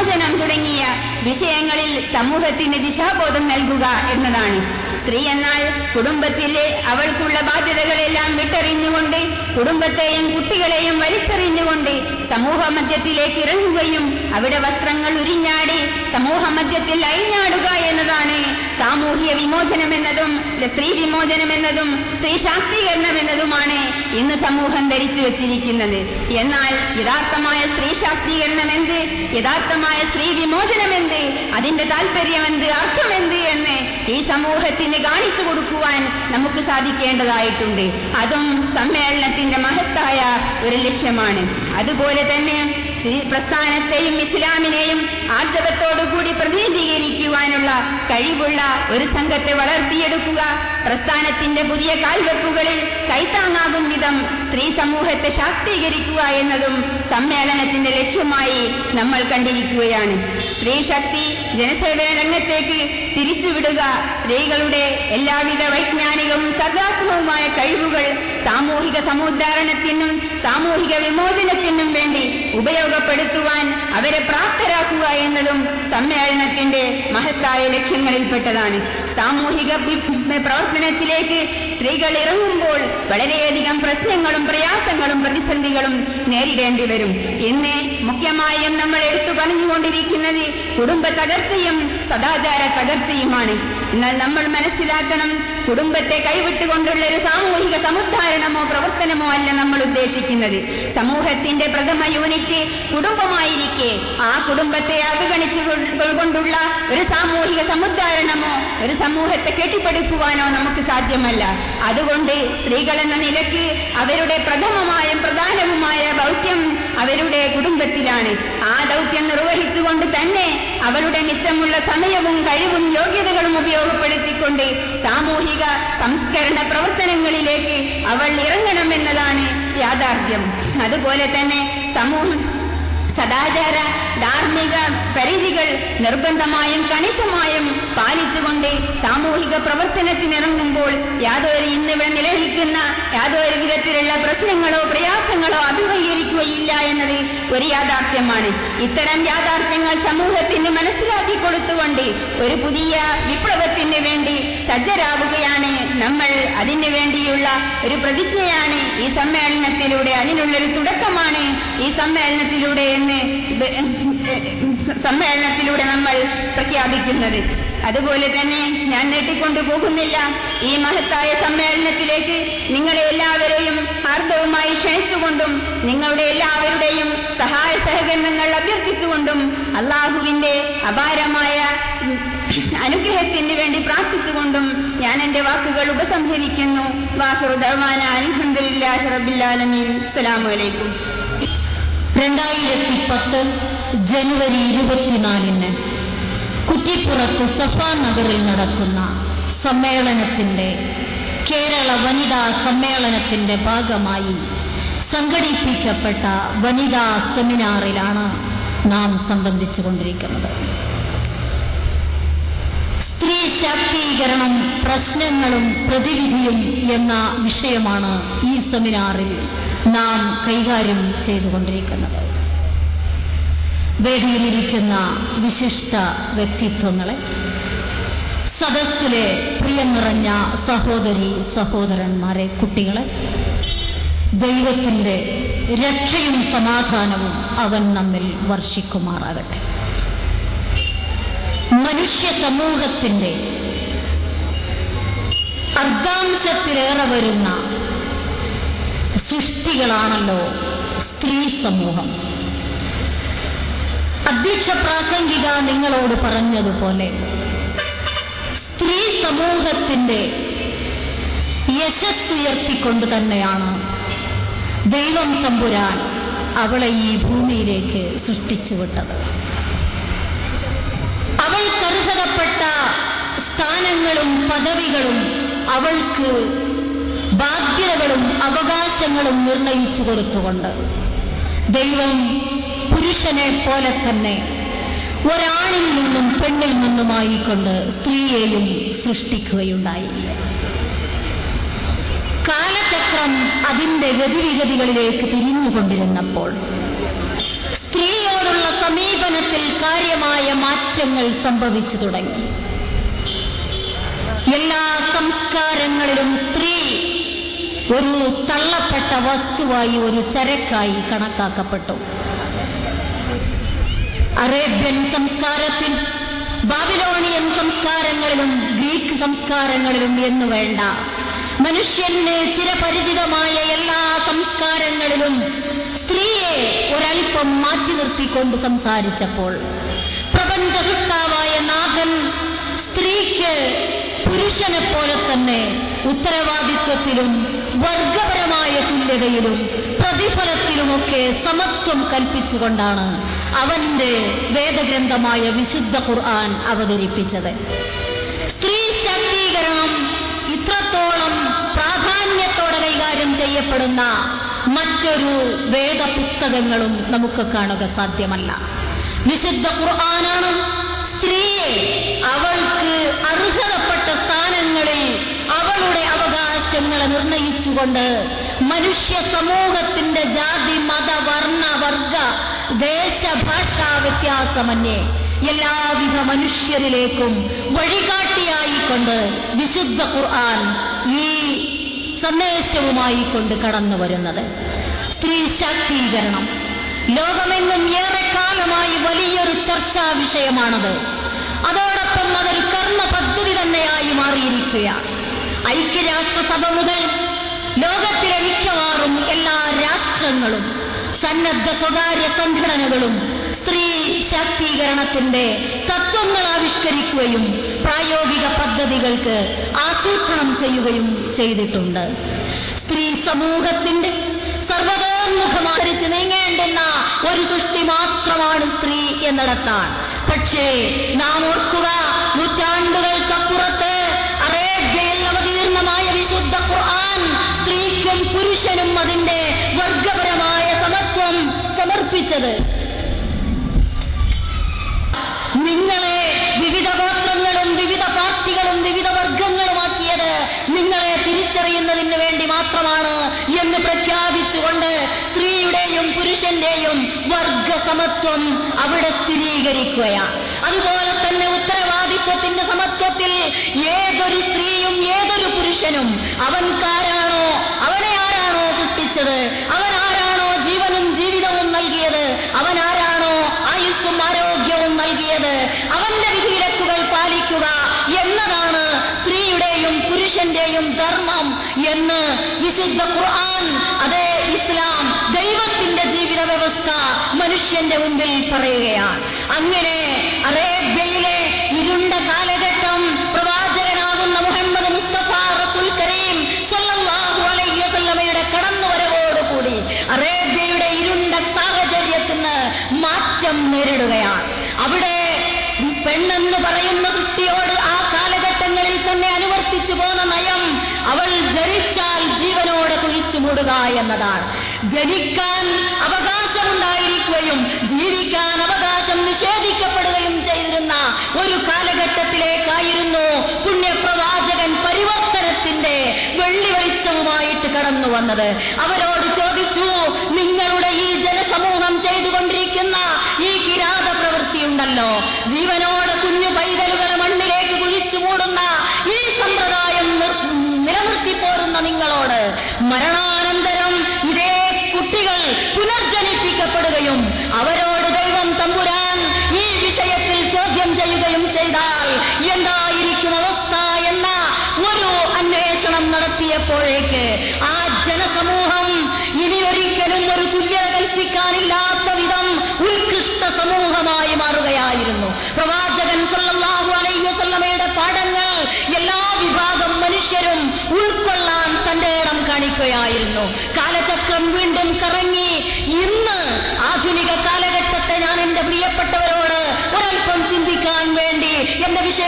വിമോചനം തുടങ്ങിയ വിഷയങ്ങളിൽ സമൂഹത്തിന് ദിശാബോധം നൽകുക എന്നതാണ്. സ്ത്രീ എന്നാൽ കുടുംബത്തിലെ അവൾക്കുള്ള ബാധ്യതകളെല്ലാം വിട്ടെറിഞ്ഞുകൊണ്ട് കുടുംബത്തെയും കുട്ടികളെയും വലിച്ചെറിഞ്ഞുകൊണ്ട് സമൂഹ മധ്യത്തിലേക്ക് ഇറങ്ങുകയും അവിടെ വസ്ത്രങ്ങൾ ഉരിഞ്ഞാടി സമൂഹ മധ്യത്തിൽ അഴിഞ്ഞാടുക എന്നതാണ് സാമൂഹ്യ വിമോചനം എന്നതും സ്ത്രീ വിമോചനം എന്നതും സ്ത്രീ ശാക്തീകരണം എന്നതുമാണ് ഇന്ന് സമൂഹം ധരിച്ചു വെച്ചിരിക്കുന്നത്. എന്നാൽ യഥാർത്ഥമായ സ്ത്രീ ശാക്തീകരണം എന്ത്? യഥാർത്ഥമായ സ്ത്രീ വിമോചനം എന്ത്? അതിന്റെ താല്പര്യം എന്ത്? അർത്ഥമെന്ത് ഈ സമൂഹത്തിന് കാണിച്ചു കൊടുക്കുവാൻ നമുക്ക് സാധിക്കേണ്ടതായിട്ടുണ്ട്. അതും സമ്മേളനത്തിന്റെ മഹത്തായ ഒരു ലക്ഷ്യമാണ്. അതുപോലെ തന്നെ പ്രസ്ഥാനത്തെയും ഇസ്ലാമിനെയും ആർജവത്തോടുകൂടി പ്രതിനിധീകരിക്കുവാനുള്ള കഴിവുള്ള ഒരു സംഘത്തെ വളർത്തിയെടുക്കുക പ്രസ്ഥാനത്തിന്റെ പുതിയ കാൽവെപ്പുകളിൽ കൈത്താങ്ങാകും വിധം സ്ത്രീ സമൂഹത്തെ ശാക്തീകരിക്കുക എന്നതും സമ്മേളനത്തിന്റെ ലക്ഷ്യമായി നമ്മൾ കണ്ടിരിക്കുകയാണ്. സ്ത്രീ ശക്തി ജനസേവന രംഗത്തേക്ക് തിരിച്ചുവിടുക. സ്ത്രീകളുടെ എല്ലാവിധ വൈജ്ഞാനികവും സർഗാത്മകവുമായ കഴിവുകൾ സാമൂഹിക സമുദ്ധാരണത്തിനും സാമൂഹിക വിമോചനത്തിനും വേണ്ടി ഉപയോഗപ്പെടുത്തുവാൻ അവരെ പ്രാപ്തരാക്കുക എന്നതും സമ്മേളനത്തിന്റെ മഹത്തായ ലക്ഷ്യങ്ങളിൽപ്പെട്ടതാണ്. സാമൂഹിക പ്രവർത്തനത്തിലേക്ക് സ്ത്രീകൾ ഇറങ്ങുമ്പോൾ വളരെയധികം പ്രശ്നങ്ങളും പ്രയാസങ്ങളും പ്രതിസന്ധികളും നേരിടേണ്ടി വരും. ഇന്ന് മുഖ്യമായും നമ്മൾ എടുത്തു പറഞ്ഞുകൊണ്ടിരിക്കുന്നത് കുടുംബ തകർച്ചയും സദാചാര തകർച്ചയുമാണ്. എന്നാൽ നമ്മൾ മനസ്സിലാക്കണം. കുടുംബത്തെ കൈവിട്ടുകൊണ്ടുള്ള ഒരു സാമൂഹിക സമുദ്ധാരണമോ പ്രവർത്തനമോ അല്ല നമ്മൾ ഉദ്ദേശിക്കുന്നത്. സമൂഹത്തിന്റെ പ്രഥമ യൂണിറ്റ് കുടുംബമായിരിക്കെ. ആ കുടുംബത്തെ അവഗണിച്ചുകൊണ്ടുള്ള ഒരു സാമൂഹിക സമുദ്ധാരണമോ ഒരു സമൂഹത്തെ കെട്ടിപ്പടുക്കുവാനോ നമുക്ക് സാധ്യമല്ല. അതുകൊണ്ട് സ്ത്രീകൾ എന്ന നിലയ്ക്ക് അവരുടെ പ്രഥമമായും പ്രധാനവുമായ ദൗത്യം അവരുടെ കുടുംബത്തിലാണ് ആ ദൗത്യം നിർവഹിച്ചുകൊണ്ട് തന്നെ അവരുടെ മിച്ചമുള്ള സമയവും കഴിവും യോഗ്യതകളും ഉപയോഗപ്പെടുത്തിക്കൊണ്ട് സാമൂഹിക സംസ്കരണ പ്രവർത്തനങ്ങളിലേക്ക് അവൾ ഇറങ്ങണമെന്നതാണ് യാഥാർത്ഥ്യം. അതുപോലെ തന്നെ സമൂഹം സദാചാര ധാർമ്മിക പരിധികൾ നിർബന്ധമായും കണിശമായും പാലിച്ചുകൊണ്ട് സാമൂഹിക പ്രവർത്തനത്തിനിറങ്ങുമ്പോൾ യാതൊരു ഇന്നിവിടെ നിലനിൽക്കുന്ന യാതൊരു വിധത്തിലുള്ള പ്രശ്നങ്ങളോ പ്രയാസങ്ങളോ അഭിമുഖീകരിക്കുകയില്ല എന്നത് ഒരു യാഥാർത്ഥ്യമാണ്. ഇത്തരം യാഥാർത്ഥ്യങ്ങൾ സമൂഹത്തിന് മനസ്സിലാക്കി കൊടുത്തുകൊണ്ട് ഒരു പുതിയ വിപ്ലവത്തിന് വേണ്ടി സജ്ജരാവുകയാണ്. നമ്മൾ അതിനു വേണ്ടിയുള്ള ഒരു പ്രതിജ്ഞയാണ് ഈ സമ്മേളനത്തിലൂടെ അതിനുള്ളൊരു തുടക്കമാണ്. ഈ സമ്മേളനത്തിലൂടെ എന്ന് സമ്മേളനത്തിലൂടെ നമ്മൾ പ്രഖ്യാപിക്കുന്നത്. അതുപോലെ തന്നെ ഞാൻ നീട്ടിക്കൊണ്ടു പോകുന്നില്ല. ഈ മഹത്തായ സമ്മേളനത്തിലേക്ക് നിങ്ങളെ എല്ലാവരെയും ഹാർദവുമായി ക്ഷണിച്ചുകൊണ്ടും നിങ്ങളുടെ എല്ലാവരുടെയും സഹായ സഹകരണങ്ങൾ അഭ്യർത്ഥിച്ചുകൊണ്ടും അള്ളാഹുവിന്റെ അപാരമായ അനുഗ്രഹത്തിന് വേണ്ടി പ്രാർത്ഥിച്ചുകൊണ്ടും ഞാൻ എന്റെ വാക്കുകൾ ഉപസംഹരിക്കുന്നു. വാസുദർമാന അലഹദില്ലാഹി രണ്ടായിരത്തി പത്ത് ജനുവരി ഇരുപത്തിനാലിന് കുറ്റിപ്പുറത്ത് സഫാ നഗറിൽ നടക്കുന്ന സമ്മേളനത്തിന്റെ കേരള വനിതാ സമ്മേളനത്തിന്റെ ഭാഗമായി സംഘടിപ്പിക്കപ്പെട്ട വനിതാ സെമിനാറിലാണ് നാം സംബന്ധിച്ചുകൊണ്ടിരിക്കുന്നത്. സ്ത്രീ ശാക്തീകരണം പ്രശ്നങ്ങളും പ്രതിവിധിയും എന്ന വിഷയമാണ് ഈ സെമിനാറിൽ നാം കൈകാര്യം ചെയ്തുകൊണ്ടിരിക്കുന്നത്. വേദിയിലിരിക്കുന്ന വിശിഷ്ട വ്യക്തിത്വങ്ങളെ സദസ്സിലെ പ്രിയം നിറഞ്ഞ സഹോദരി സഹോദരന്മാരെ കുട്ടികളെ ദൈവത്തിന്റെ രക്ഷയും സമാധാനവും അവൻ നമ്മിൽ വർഷിക്കുമാറാകട്ടെ. മനുഷ്യ സമൂഹത്തിന്റെ അർദ്ധാംശത്തിലേറെ വരുന്ന സൃഷ്ടികളാണല്ലോ സ്ത്രീ സമൂഹം. അധ്യക്ഷ പ്രാസംഗിക നിങ്ങളോട് പറഞ്ഞതുപോലെ സ്ത്രീ സമൂഹത്തിന്റെ യശസ്സുയർത്തിക്കൊണ്ട് തന്നെയാണ് ദൈവം തമ്പുരാൻ അവളെ ഈ ഭൂമിയിലേക്ക് സൃഷ്ടിച്ചുവിട്ടത്. സ്ഥാനങ്ങളും പദവികളും അവൾക്ക് ബാധ്യതകളും അവകാശങ്ങളും നിർണയിച്ചു കൊടുത്തുകൊണ്ട് ദൈവം പുരുഷനെ പോലെ തന്നെ ഒരാണിൽ നിന്നും പെണ്ണിൽ നിന്നുമായിക്കൊണ്ട് സ്ത്രീയെയും സൃഷ്ടിക്കുകയുണ്ടായി കാലചക്രം അതിന്റെ ഗതിവിഗതികളിലേക്ക് തിരിഞ്ഞുകൊണ്ടിരുന്നപ്പോൾ സ്ത്രീയോടുള്ള സമീപനത്തിൽ കാര്യമായ മാറ്റങ്ങൾ സംഭവിച്ചു തുടങ്ങി. എല്ലാ സംസ്കാരങ്ങളിലും സ്ത്രീ ഒരു തള്ളപ്പെട്ട വസ്തുവായി ഒരു ചരക്കായി കണക്കാക്കപ്പെട്ടു. അറേബ്യൻ സംസ്കാരത്തിൽ ബാബിലോണിയൻ സംസ്കാരങ്ങളിലും ഗ്രീക്ക് സംസ്കാരങ്ങളിലും എന്നു വേണ്ട. മനുഷ്യന് ചിരപരിചിതമായ എല്ലാ സംസ്കാരങ്ങളിലും സ്ത്രീയെ ഒരൽപ്പം മാറ്റി നിർത്തിക്കൊണ്ട് സംസാരിച്ചപ്പോൾ പ്രപഞ്ച നാഗൻ പുരുഷനെ പോലെ തന്നെ ഉത്തരവാദിത്വത്തിലും വർഗപരമായ തുല്യതയിലും പ്രതിഫലത്തിലുമൊക്കെ സമത്വം കൽപ്പിച്ചുകൊണ്ടാണ് അവന്റെ വേദഗ്രന്ഥമായ വിശുദ്ധ ഖുർആൻ അവതരിപ്പിച്ചത്. സ്ത്രീ ശാക്തീകരണം ഇത്രത്തോളം പ്രാധാന്യത്തോടെ കൈകാര്യം ചെയ്യപ്പെടുന്ന മറ്റൊരു വേദപുസ്തകങ്ങളും നമുക്ക് കാണുക സാധ്യമല്ല. വിശുദ്ധ ഖുർആനാണ് സ്ത്രീയെ അവൾക്ക് അർഹതപ്പെട്ട സ്ഥാനങ്ങളിൽ അവളുടെ അവകാശങ്ങളെ നിർണയിച്ചുകൊണ്ട് മനുഷ്യ സമൂഹത്തിന്റെ ജാതി മത വർണ വർഗ ദേശഭാഷാ വ്യത്യാസമന്യേ എല്ലാവിധ മനുഷ്യരിലേക്കും വഴികാട്ടിയായിക്കൊണ്ട് വിശുദ്ധ ഖുർആൻ ഈ സന്ദേശവുമായി കൊണ്ട് കടന്നു വരുന്നത്. സ്ത്രീ ശാക്തീകരണം. ലോകമെങ്ങും ഏറെക്കാലമായി വലിയൊരു ചർച്ചാ വിഷയമാണത്. അതോടൊപ്പം അതൊരു കർമ്മ പദ്ധതി തന്നെയായി മാറിയിരിക്കുകയാണ്. ഐക്യരാഷ്ട്രസഭ മുതൽ ലോകത്തിലെ മിക്കവാറും എല്ലാ രാഷ്ട്രങ്ങളും സന്നദ്ധ സ്വകാര്യ സംഘടനകളും സ്ത്രീ ശാക്തീകരണത്തിന്റെ തത്വങ്ങൾ ആവിഷ്കരിക്കുകയും പ്രായോഗിക പദ്ധതികൾക്ക് ആസൂത്രണം ചെയ്യുകയും ചെയ്തിട്ടുണ്ട്. സ്ത്രീ സമൂഹത്തിന്റെ സർവതോന്മുഖമാരിച്ച് നീങ്ങേണ്ടുന്ന ഒരു സൃഷ്ടി മാത്രമാണ് സ്ത്രീ എന്നിടത്താൻ. പക്ഷേ നാം ഓർക്കുക നൂറ്റാണ്ടുകൾക്കപ്പുറത്ത് നിങ്ങളെ വിവിധ ഗോത്രങ്ങളും വിവിധ പാർട്ടികളും വിവിധ വർഗങ്ങളുമാക്കിയത് നിങ്ങളെ തിരിച്ചറിയുന്നതിന് വേണ്ടി മാത്രമാണ് എന്ന് പ്രഖ്യാപിച്ചുകൊണ്ട് സ്ത്രീയുടെയും പുരുഷന്റെയും വർഗസമത്വം അവിടെ സ്ഥിരീകരിക്കുകയാണ്. അതുപോലെ തന്നെ ഉത്തരവാദിത്വത്തിന്റെ സമത്വത്തിൽ ഏതൊരു സ്ത്രീയും ഏതൊരു പുരുഷനും അവൻ അവനെ പുരുഷന്റെയും ധർമ്മം എന്ന് വിശുദ്ധ ഖുർആൻ അതേ ഇസ്ലാം ദൈവത്തിന്റെ ജീവിത വ്യവസ്ഥ മനുഷ്യന്റെ മുമ്പിൽ പറയുകയാണ്. അങ്ങനെ എന്നതാണ്. ജനിക്കാൻ അവകാശമുണ്ടായിരിക്കുകയും ജീവിക്കാൻ അവകാശം നിഷേധിക്കപ്പെടുകയും ചെയ്തിരുന്ന ഒരു കാലഘട്ടത്തിലേക്കായിരുന്നു പുണ്യപ്രവാചകൻ പരിവർത്തനത്തിന്റെ വെള്ളിവെളിച്ചവുമായിട്ട് കടന്നു വന്നത്.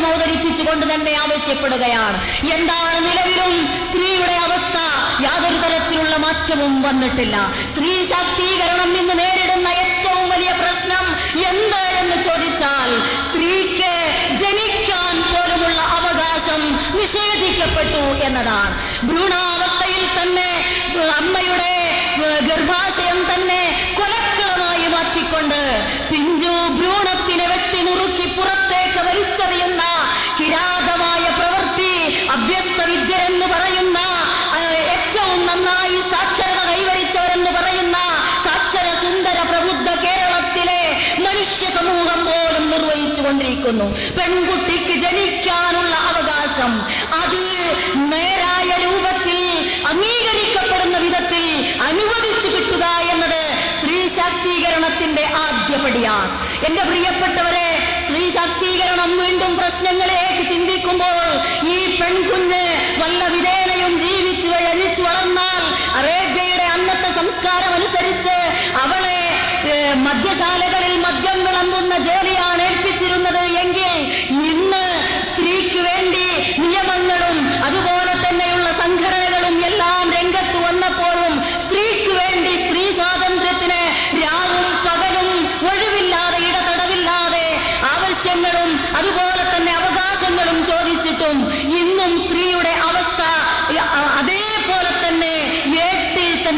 വിഷയം അവതരിപ്പിച്ചുകൊണ്ട് തന്നെ ആവശ്യപ്പെടുകയാണ്. എന്താണ് നിലവിലും സ്ത്രീയുടെ അവസ്ഥ? യാതൊരു തരത്തിലുള്ള മാറ്റവും വന്നിട്ടില്ല. സ്ത്രീ ശാക്തീകരണം ഇന്ന് നേരിടുന്ന ഏറ്റവും വലിയ പ്രശ്നം എന്ത് എന്ന് ചോദിച്ചാൽ സ്ത്രീക്ക് ജനിക്കാൻ പോലുമുള്ള അവകാശം നിഷേധിക്കപ്പെട്ടു എന്നതാണ്. ഭ്രൂണാവസ്ഥയിൽ തന്നെ അമ്മയുടെ ഗർഭാശയം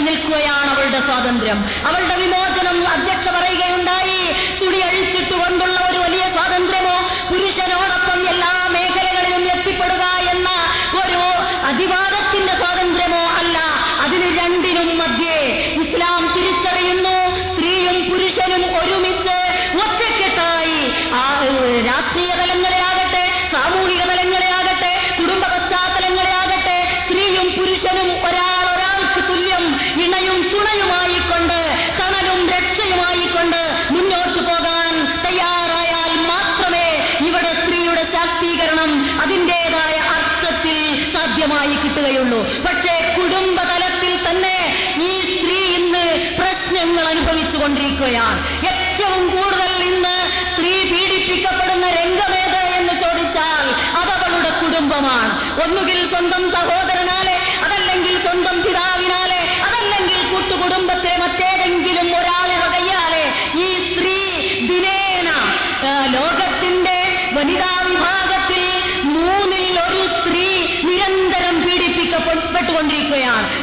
നിൽക്കുകയാണ് അവളുടെ സ്വാതന്ത്ര്യം. അവളുടെ വിമോചനം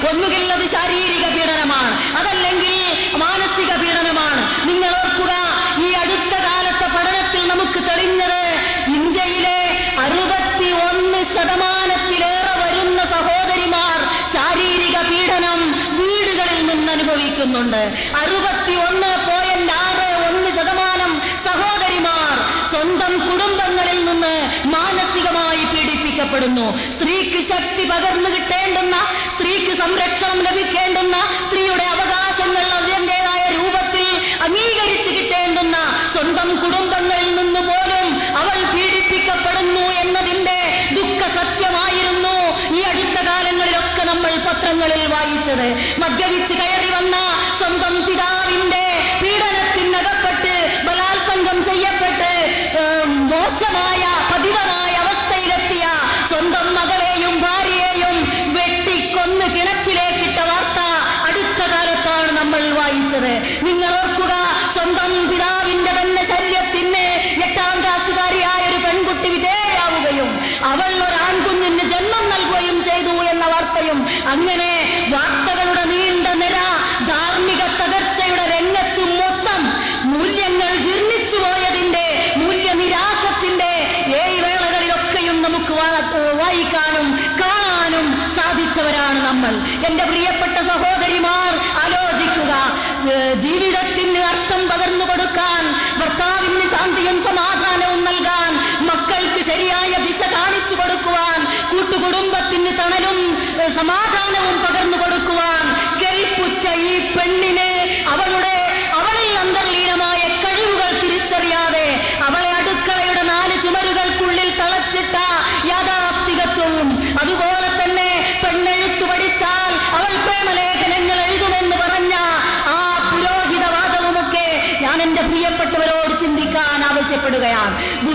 ഒന്നുകിൽ അത് ശാരീരിക പീഡനമാണ് അതല്ലെങ്കിൽ മാനസിക പീഡനമാണ്. നിങ്ങൾ ഓർക്കുക ഈ അടുത്ത കാലത്തെ പഠനത്തിൽ നമുക്ക് തെളിഞ്ഞത് ഇന്ത്യയിലെ അറുപത്തി ഒന്ന് ശതമാനത്തിലേറെ വരുന്ന സഹോദരിമാർ ശാരീരിക പീഡനം വീടുകളിൽ നിന്ന് അനുഭവിക്കുന്നുണ്ട്. അറുപത്തി ഒന്ന് പോയിന്റ് ആറ് ഒന്ന് ശതമാനം സഹോദരിമാർ സ്വന്തം കുടുംബങ്ങളിൽ നിന്ന് മാനസികമായി പീഡിപ്പിക്കപ്പെടുന്നു. ശക്തി പകർന്നു കിട്ടേണ്ടുന്ന സ്ത്രീക്ക് സംരക്ഷണം ലഭിക്കേണ്ടുന്ന സ്ത്രീയുടെ അവകാശം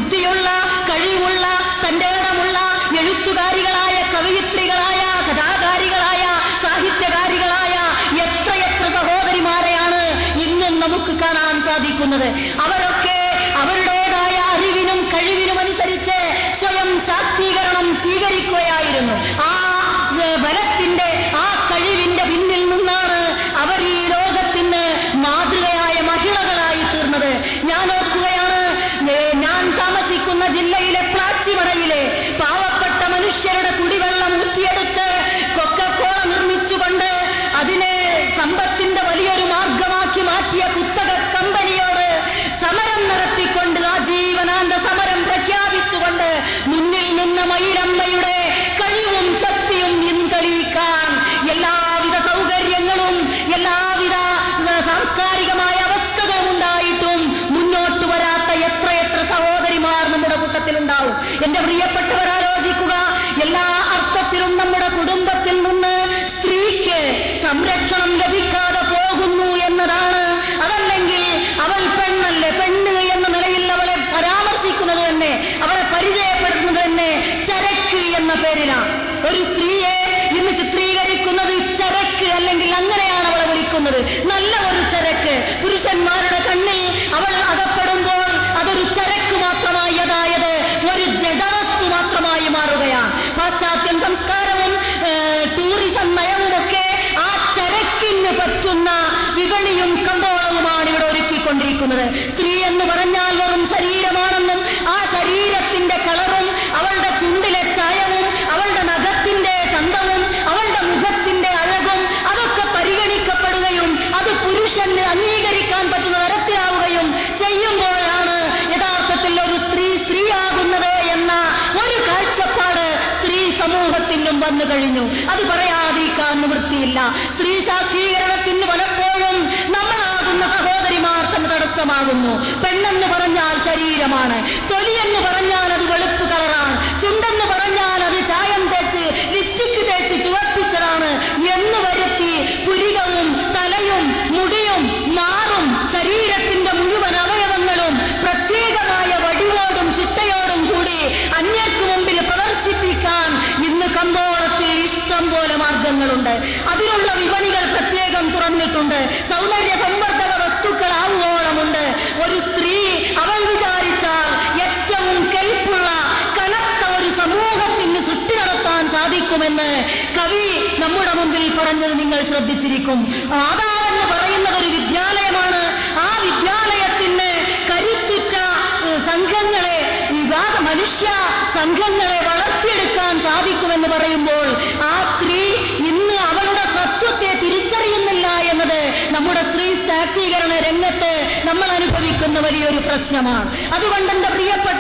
ബുദ്ധിയുള്ള ശരീരമാണ് തൊഴിൽ ശ്രദ്ധിച്ചിരിക്കും. ആധാർ എന്ന് പറയുന്നത് ഒരു വിദ്യാലയമാണ്. ആ വിദ്യാലയത്തിന് കരുത്തിച്ച സംഘങ്ങളെ മനുഷ്യ സംഘങ്ങളെ വളർത്തിയെടുക്കാൻ സാധിക്കുമെന്ന് പറയുമ്പോൾ ആ സ്ത്രീ ഇന്ന് അവളുടെ സത്വത്തെ തിരിച്ചറിയുന്നില്ല എന്നത് നമ്മുടെ സ്ത്രീ ശാക്തീകരണ രംഗത്ത് നമ്മൾ അനുഭവിക്കുന്ന വലിയൊരു പ്രശ്നമാണ്. അതുകൊണ്ട് എന്റെ പ്രിയപ്പെട്ട